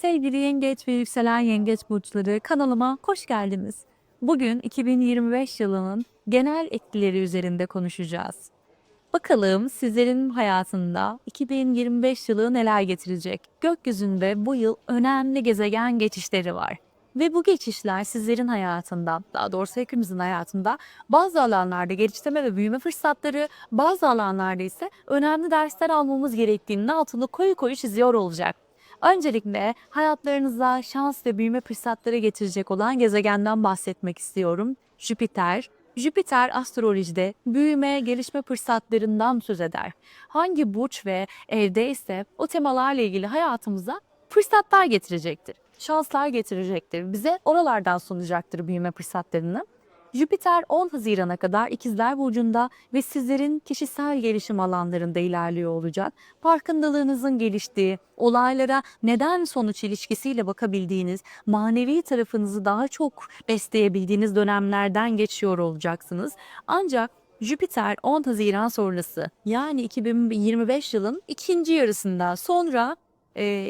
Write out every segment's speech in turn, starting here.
Sevgili yengeç ve yükselen yengeç burçları kanalıma hoş geldiniz. Bugün 2025 yılının genel etkileri üzerinde konuşacağız. Bakalım sizlerin hayatında 2025 yılı neler getirecek? Gökyüzünde bu yıl önemli gezegen geçişleri var. Ve bu geçişler sizlerin hayatında, daha doğrusu hepimizin hayatında bazı alanlarda geliştirme ve büyüme fırsatları, bazı alanlarda ise önemli dersler almamız gerektiğinin altını koyu koyu çiziyor olacak. Öncelikle hayatlarınıza şans ve büyüme fırsatları getirecek olan gezegenden bahsetmek istiyorum. Jüpiter. Jüpiter astrolojide büyüme, gelişme fırsatlarından söz eder. Hangi burç ve evde ise o temalarla ilgili hayatımıza fırsatlar getirecektir. Şanslar getirecektir. Bize oralardan sunacaktır büyüme fırsatlarını. Jüpiter 10 Haziran'a kadar İkizler Burcu'nda ve sizlerin kişisel gelişim alanlarında ilerliyor olacak. Farkındalığınızın geliştiği, olaylara neden sonuç ilişkisiyle bakabildiğiniz, manevi tarafınızı daha çok besleyebildiğiniz dönemlerden geçiyor olacaksınız. Ancak Jüpiter 10 Haziran sonrası yani 2025 yılın ikinci yarısında sonra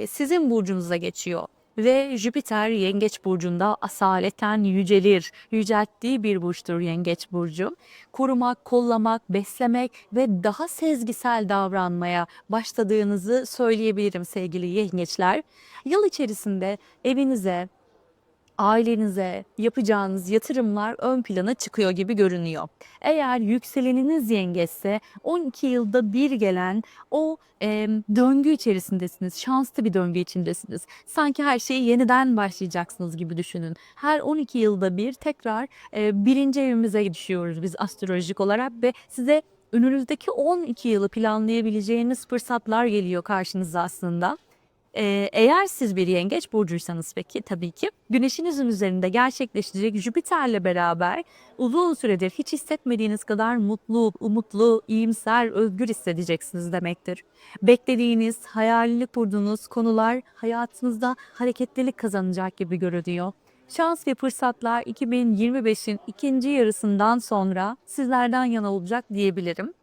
sizin burcunuza geçiyor ve Jüpiter Yengeç burcunda asaleten yücelir. Yücelttiği bir burçtur Yengeç burcu. Korumak, kollamak, beslemek ve daha sezgisel davranmaya başladığınızı söyleyebilirim sevgili yengeçler. Yıl içerisinde evinize, ailenize yapacağınız yatırımlar ön plana çıkıyor gibi görünüyor. Eğer yükseleniniz yengeçse 12 yılda bir gelen o e, döngü içerisindesiniz. Şanslı bir döngü içindesiniz. Sanki her şeyi yeniden başlayacaksınız gibi düşünün. Her 12 yılda bir tekrar e, birinci evimize düşüyoruz biz astrolojik olarak ve size önünüzdeki 12 yılı planlayabileceğiniz fırsatlar geliyor karşınıza aslında. Ee, eğer siz bir yengeç burcuysanız peki tabii ki güneşinizin üzerinde gerçekleşecek Jüpiter'le beraber uzun süredir hiç hissetmediğiniz kadar mutlu, umutlu, iyimser, özgür hissedeceksiniz demektir. Beklediğiniz, hayalini kurduğunuz konular hayatınızda hareketlilik kazanacak gibi görünüyor. Şans ve fırsatlar 2025'in ikinci yarısından sonra sizlerden yana olacak diyebilirim.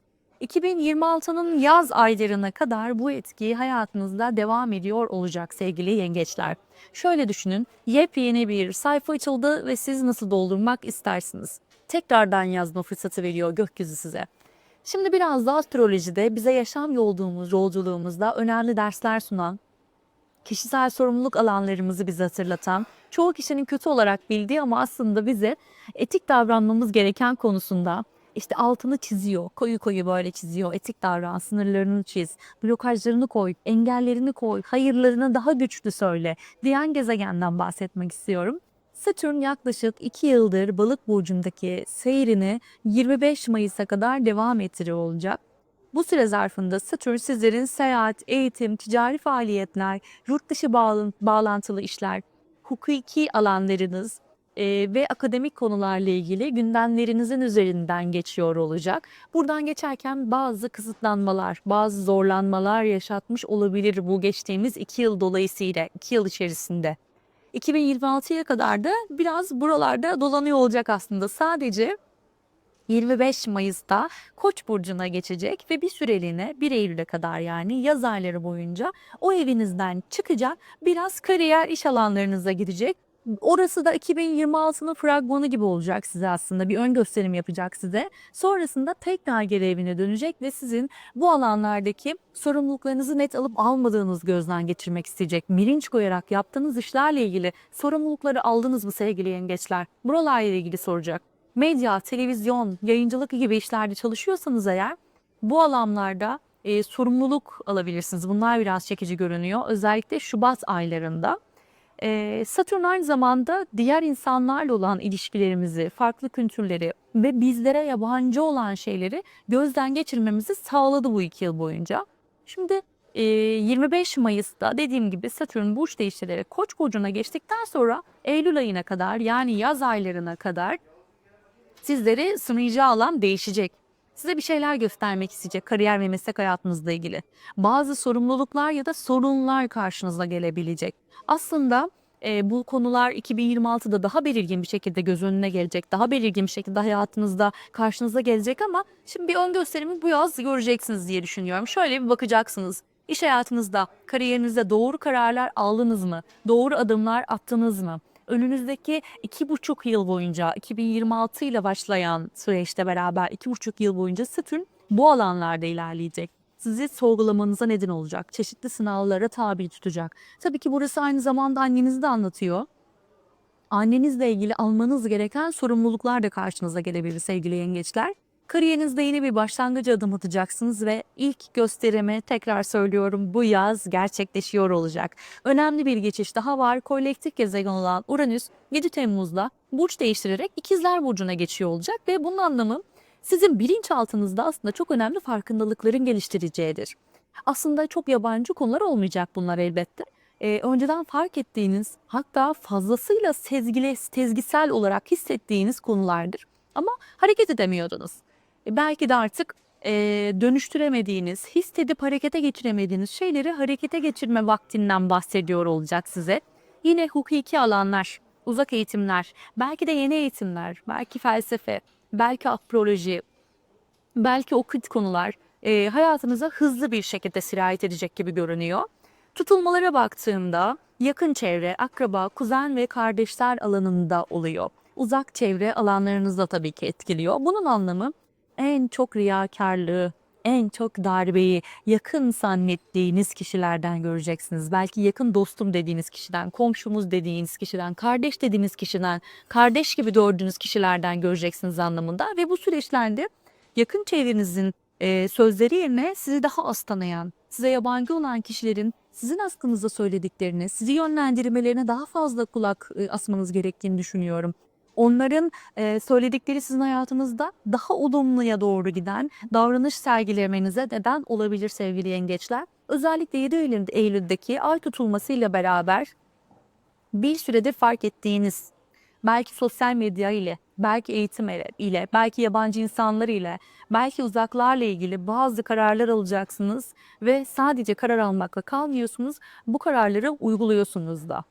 2026'nın yaz aylarına kadar bu etki hayatınızda devam ediyor olacak sevgili yengeçler. Şöyle düşünün, yepyeni bir sayfa açıldı ve siz nasıl doldurmak istersiniz? Tekrardan yazma fırsatı veriyor gökyüzü size. Şimdi biraz da astrolojide bize yaşam yolduğumuz yolculuğumuzda önemli dersler sunan, kişisel sorumluluk alanlarımızı bize hatırlatan, çoğu kişinin kötü olarak bildiği ama aslında bize etik davranmamız gereken konusunda işte altını çiziyor. Koyu koyu böyle çiziyor. Etik davran, sınırlarını çiz, blokajlarını koy, engellerini koy, hayırlarını daha güçlü söyle diyen gezegenden bahsetmek istiyorum. Satürn yaklaşık 2 yıldır balık burcundaki seyrini 25 Mayıs'a kadar devam ettiriyor olacak. Bu süre zarfında Satürn sizlerin seyahat, eğitim, ticari faaliyetler, yurt dışı bağlantılı işler, hukuki alanlarınız, e, ve akademik konularla ilgili gündemlerinizin üzerinden geçiyor olacak. Buradan geçerken bazı kısıtlanmalar, bazı zorlanmalar yaşatmış olabilir bu geçtiğimiz iki yıl dolayısıyla, iki yıl içerisinde. 2026'ya kadar da biraz buralarda dolanıyor olacak aslında. Sadece 25 Mayıs'ta Koç burcuna geçecek ve bir süreliğine 1 Eylül'e kadar yani yaz ayları boyunca o evinizden çıkacak. Biraz kariyer iş alanlarınıza gidecek. Orası da 2026'nın fragmanı gibi olacak size aslında. Bir ön gösterim yapacak size. Sonrasında tekrar geri evine dönecek ve sizin bu alanlardaki sorumluluklarınızı net alıp almadığınız gözden geçirmek isteyecek. Mirinç koyarak yaptığınız işlerle ilgili sorumlulukları aldınız mı sevgili yengeçler? Buralarla ilgili soracak. Medya, televizyon, yayıncılık gibi işlerde çalışıyorsanız eğer bu alanlarda e, sorumluluk alabilirsiniz. Bunlar biraz çekici görünüyor. Özellikle Şubat aylarında. Ee, Satürn aynı zamanda diğer insanlarla olan ilişkilerimizi, farklı kültürleri ve bizlere yabancı olan şeyleri gözden geçirmemizi sağladı bu iki yıl boyunca. Şimdi 25 Mayıs'ta dediğim gibi Satürn burç değiştirerek Koç burcuna geçtikten sonra Eylül ayına kadar yani yaz aylarına kadar sizleri sınayacağı alan değişecek. Size bir şeyler göstermek isteyecek kariyer ve meslek hayatınızla ilgili. Bazı sorumluluklar ya da sorunlar karşınıza gelebilecek. Aslında e, bu konular 2026'da daha belirgin bir şekilde göz önüne gelecek. Daha belirgin bir şekilde hayatınızda karşınıza gelecek ama şimdi bir ön gösterimi bu yaz göreceksiniz diye düşünüyorum. Şöyle bir bakacaksınız. İş hayatınızda, kariyerinizde doğru kararlar aldınız mı? Doğru adımlar attınız mı? Önünüzdeki iki buçuk yıl boyunca 2026 ile başlayan süreçte beraber iki buçuk yıl boyunca Satürn bu alanlarda ilerleyecek. Sizi sorgulamanıza neden olacak. Çeşitli sınavlara tabi tutacak. Tabii ki burası aynı zamanda annenizi de anlatıyor. Annenizle ilgili almanız gereken sorumluluklar da karşınıza gelebilir sevgili yengeçler. Kariyerinizde yeni bir başlangıç adım atacaksınız ve ilk gösterimi tekrar söylüyorum bu yaz gerçekleşiyor olacak. Önemli bir geçiş daha var. Kolektif gezegen olan Uranüs 7 Temmuz'da burç değiştirerek İkizler Burcu'na geçiyor olacak ve bunun anlamı sizin bilinçaltınızda aslında çok önemli farkındalıkların geliştireceğidir. Aslında çok yabancı konular olmayacak bunlar elbette. Ee, önceden fark ettiğiniz hatta fazlasıyla sezgili, tezgisel olarak hissettiğiniz konulardır. Ama hareket edemiyordunuz. E, belki de artık e, dönüştüremediğiniz, hissedip harekete geçiremediğiniz şeyleri harekete geçirme vaktinden bahsediyor olacak size. Yine hukuki alanlar, uzak eğitimler, belki de yeni eğitimler, belki felsefe, belki astroloji, belki okült konular e, hayatınıza hızlı bir şekilde sirayet edecek gibi görünüyor. Tutulmalara baktığımda yakın çevre, akraba, kuzen ve kardeşler alanında oluyor. Uzak çevre alanlarınızda tabii ki etkiliyor. Bunun anlamı en çok riyakarlığı, en çok darbeyi yakın zannettiğiniz kişilerden göreceksiniz. Belki yakın dostum dediğiniz kişiden, komşumuz dediğiniz kişiden, kardeş dediğiniz kişiden, kardeş gibi gördüğünüz kişilerden göreceksiniz anlamında. Ve bu süreçlerde yakın çevrenizin e, sözleri yerine sizi daha az tanıyan, size yabancı olan kişilerin sizin hakkınızda söylediklerini, sizi yönlendirmelerine daha fazla kulak e, asmanız gerektiğini düşünüyorum. Onların e, söyledikleri sizin hayatınızda daha olumluya doğru giden davranış sergilemenize neden olabilir sevgili yengeçler. Özellikle 7 Eylül, Eylül'deki ay tutulmasıyla beraber bir süredir fark ettiğiniz belki sosyal medya ile, belki eğitim ile, belki yabancı insanlar ile, belki uzaklarla ilgili bazı kararlar alacaksınız ve sadece karar almakla kalmıyorsunuz, bu kararları uyguluyorsunuz da.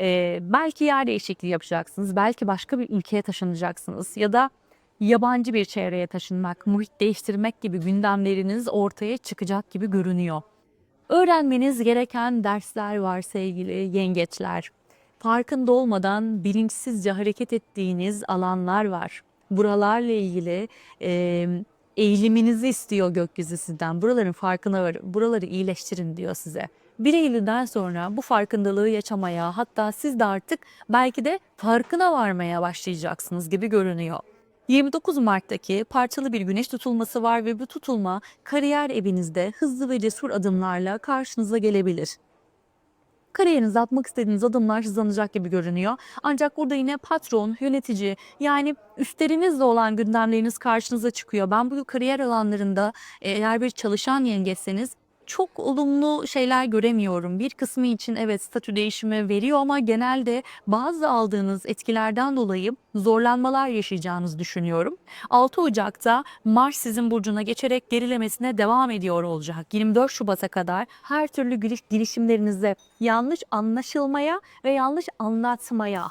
Ee, belki yer değişikliği yapacaksınız, belki başka bir ülkeye taşınacaksınız ya da yabancı bir çevreye taşınmak, muhit değiştirmek gibi gündemleriniz ortaya çıkacak gibi görünüyor. Öğrenmeniz gereken dersler var sevgili yengeçler. Farkında olmadan bilinçsizce hareket ettiğiniz alanlar var. Buralarla ilgili e, eğiliminizi istiyor gökyüzü sizden. Buraların farkına varın, buraları iyileştirin diyor size. 1 Eylül'den sonra bu farkındalığı yaşamaya hatta siz de artık belki de farkına varmaya başlayacaksınız gibi görünüyor. 29 Mart'taki parçalı bir güneş tutulması var ve bu tutulma kariyer evinizde hızlı ve cesur adımlarla karşınıza gelebilir kariyerinizde atmak istediğiniz adımlar hızlanacak gibi görünüyor. Ancak burada yine patron, yönetici yani üstlerinizle olan gündemleriniz karşınıza çıkıyor. Ben bu kariyer alanlarında eğer bir çalışan yengeseniz çok olumlu şeyler göremiyorum. Bir kısmı için evet statü değişimi veriyor ama genelde bazı aldığınız etkilerden dolayı zorlanmalar yaşayacağınızı düşünüyorum. 6 Ocak'ta Mars sizin burcuna geçerek gerilemesine devam ediyor olacak. 24 Şubat'a kadar her türlü giriş, girişimlerinizde yanlış anlaşılmaya ve yanlış anlatmaya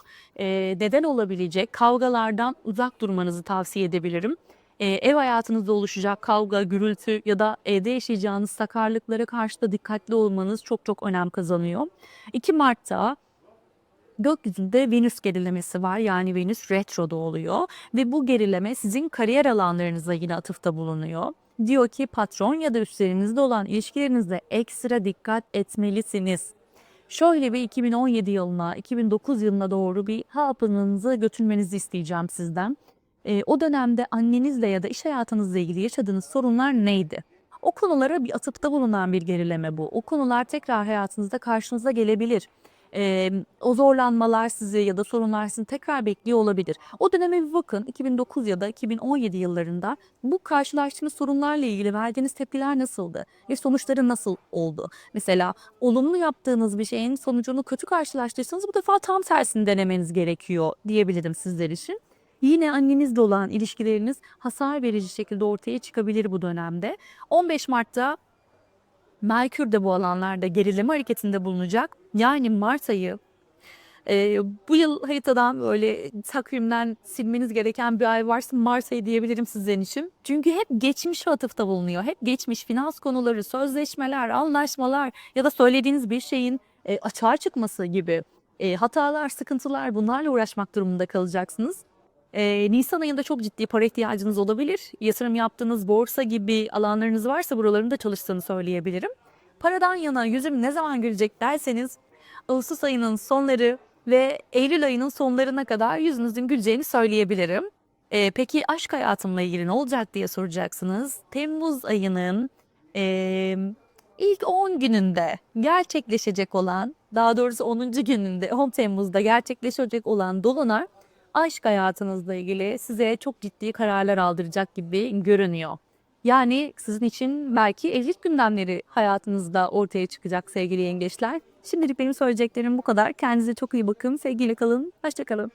neden olabilecek kavgalardan uzak durmanızı tavsiye edebilirim e, ev hayatınızda oluşacak kavga, gürültü ya da evde yaşayacağınız sakarlıklara karşı da dikkatli olmanız çok çok önem kazanıyor. 2 Mart'ta gökyüzünde Venüs gerilemesi var. Yani Venüs retroda oluyor ve bu gerileme sizin kariyer alanlarınıza yine atıfta bulunuyor. Diyor ki patron ya da üstlerinizde olan ilişkilerinizde ekstra dikkat etmelisiniz. Şöyle bir 2017 yılına, 2009 yılına doğru bir hapınızı götürmenizi isteyeceğim sizden. E, o dönemde annenizle ya da iş hayatınızla ilgili yaşadığınız sorunlar neydi? O konulara bir atıfta bulunan bir gerileme bu. O konular tekrar hayatınızda karşınıza gelebilir. Ee, o zorlanmalar sizi ya da sorunlar sizi tekrar bekliyor olabilir. O döneme bir bakın 2009 ya da 2017 yıllarında bu karşılaştığınız sorunlarla ilgili verdiğiniz tepkiler nasıldı? Ve sonuçları nasıl oldu? Mesela olumlu yaptığınız bir şeyin sonucunu kötü karşılaştıysanız bu defa tam tersini denemeniz gerekiyor diyebilirim sizler için. Yine annenizle olan ilişkileriniz hasar verici şekilde ortaya çıkabilir bu dönemde. 15 Mart'ta Merkür de bu alanlarda gerileme hareketinde bulunacak. Yani Mart ayı Ee, bu yıl haritadan böyle takvimden silmeniz gereken bir ay varsa Mars ayı diyebilirim sizin için. Çünkü hep geçmiş atıfta bulunuyor. Hep geçmiş finans konuları, sözleşmeler, anlaşmalar ya da söylediğiniz bir şeyin e, açığa çıkması gibi e, hatalar, sıkıntılar bunlarla uğraşmak durumunda kalacaksınız. E, Nisan ayında çok ciddi para ihtiyacınız olabilir. Yatırım yaptığınız borsa gibi alanlarınız varsa buraların da çalıştığını söyleyebilirim. Paradan yana yüzüm ne zaman gülecek derseniz Ağustos ayının sonları ve Eylül ayının sonlarına kadar yüzünüzün güleceğini söyleyebilirim. E, peki aşk hayatımla ilgili ne olacak diye soracaksınız. Temmuz ayının e, ilk 10 gününde gerçekleşecek olan, daha doğrusu 10. gününde 10 Temmuz'da gerçekleşecek olan dolunay aşk hayatınızla ilgili size çok ciddi kararlar aldıracak gibi görünüyor. Yani sizin için belki evlilik gündemleri hayatınızda ortaya çıkacak sevgili yengeçler. Şimdilik benim söyleyeceklerim bu kadar. Kendinize çok iyi bakın. Sevgiyle kalın. Hoşçakalın.